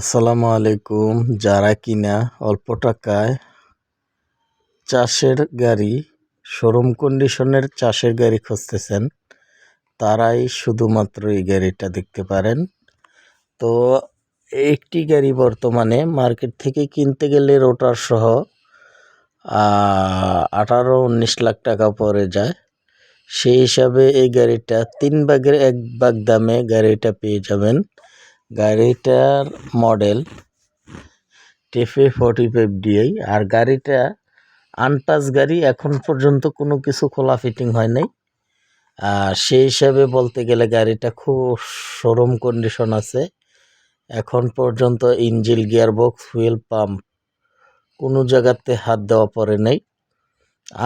আসসালামু আলাইকুম। যারা কিনা অল্প টাকায় চাষের গাড়ি, শোরুম কন্ডিশনের চাষের গাড়ি খুঁজতেছেন, তারাই শুধুমাত্র এই গাড়িটা দেখতে পারেন। তো একটি গাড়ি বর্তমানে মার্কেট থেকে কিনতে গেলে রোটার সহ আঠারো, উনিশ লাখ টাকা পরে যায়। সেই হিসাবে এই গাড়িটা তিন ভাগের এক ভাগ দামে গাড়িটা পেয়ে যাবেন। গাড়িটার model TAFE forty five DI আর গাড়িটা আনটাচ গাড়ি এখন পর্যন্ত কোনো কিছু খোলা ফিটিং হয় নাই। আর সেই হিসাবে বলতে গেলে গাড়িটা খুব শোরুম কন্ডিশন আছে। এখন পর্যন্ত ইঞ্জিল গিয়ারবক্স হুইল পাম্প কোনো জায়গাতে হাত দেওয়া পড়ে নেই।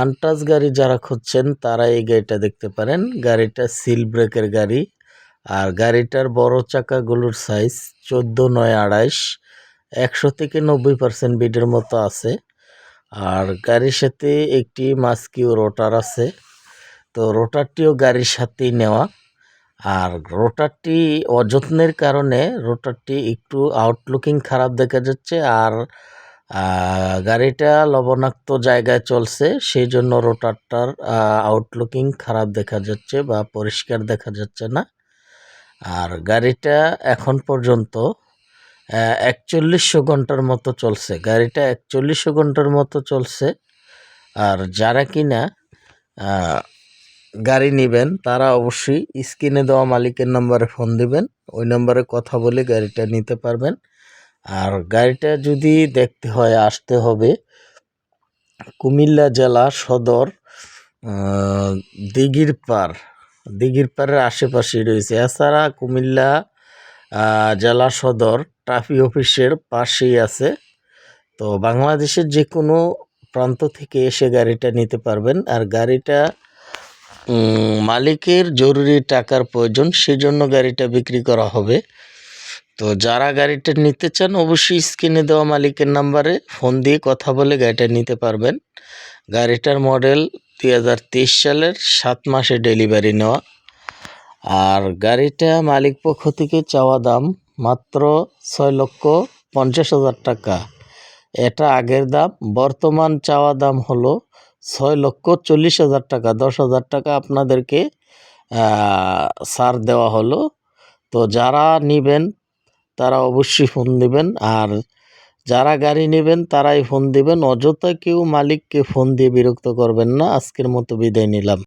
আনটাচ গাড়ি যারা খুঁজছেন তারা এই গাড়িটা দেখতে পারেন। গাড়িটা সিল ব্রেকের গাড়ি। আর গাড়িটার বড় চাকাগুলোর সাইজ চোদ্দ, নয়, আড়াইশ, একশো থেকে নব্বই পার্সেন্ট বিডের মতো আছে। আর গাড়ির সাথে একটি মাস্কিউ রোটার আছে। তো রোটারটিও গাড়ির সাথেই নেওয়া। আর রোটারটি অযত্নের কারণে রোটারটি একটু আউটলুকিং খারাপ দেখা যাচ্ছে আর গাড়িটা লবণাক্ত জায়গায় চলছে সেই জন্য রোটারটার আউটলুকিং খারাপ দেখা যাচ্ছে বা পরিষ্কার দেখা যাচ্ছে না। আর গাড়িটা এখন পর্যন্ত একচল্লিশশো ঘণ্টার মতো চলছে। গাড়িটা একচল্লিশশো ঘণ্টার মতো চলছে। আর যারা কিনা গাড়ি নেবেন, তারা অবশ্যই স্ক্রিনে দেওয়া মালিকের নাম্বারে ফোন দিবেন। ওই নাম্বারে কথা বলে গাড়িটা নিতে পারবেন। আর গাড়িটা যদি দেখতে হয়, আসতে হবে কুমিল্লা জেলা সদর দিঘির পাড় দিঘির পাড়ের আশেপাশেই রয়েছে। এছাড়া কুমিল্লা জেলা সদর, ট্রাফিক অফিসের পাশেই আছে। তো বাংলাদেশের যে কোনো প্রান্ত থেকে এসে গাড়িটা নিতে পারবেন। আর গাড়িটা মালিকের জরুরি টাকার প্রয়োজন, সেজন্য গাড়িটা বিক্রি করা হবে। তো যারা গাড়িটা নিতে চান, অবশ্যই স্ক্রিনে দেওয়া মালিকের নাম্বারে ফোন দিয়ে কথা বলে গাড়িটা নিতে পারবেন। গাড়িটার মডেল দু হাজার তেইশ সালের সাত মাসে ডেলিভারি নেওয়া। আর গাড়িটা মালিক পক্ষ থেকে চাওয়া দাম মাত্র ছয় লক্ষ পঞ্চাশ হাজার টাকা। এটা আগের দাম, বর্তমান চাওয়া দাম হলো ছয় লক্ষ চল্লিশ হাজার টাকা। দশ হাজার টাকা আপনাদেরকে ছাড় দেওয়া হলো। তো যারা নেবেন, তারা অবশ্যই ফোন দেবেন। আর যারা গাড়ি নেবেন তারাই ফোন দিবেন, অযথা কেউ মালিককে ফোন দিয়ে বিরক্ত করবেন না। আজকের মতো বিদায় নিলাম।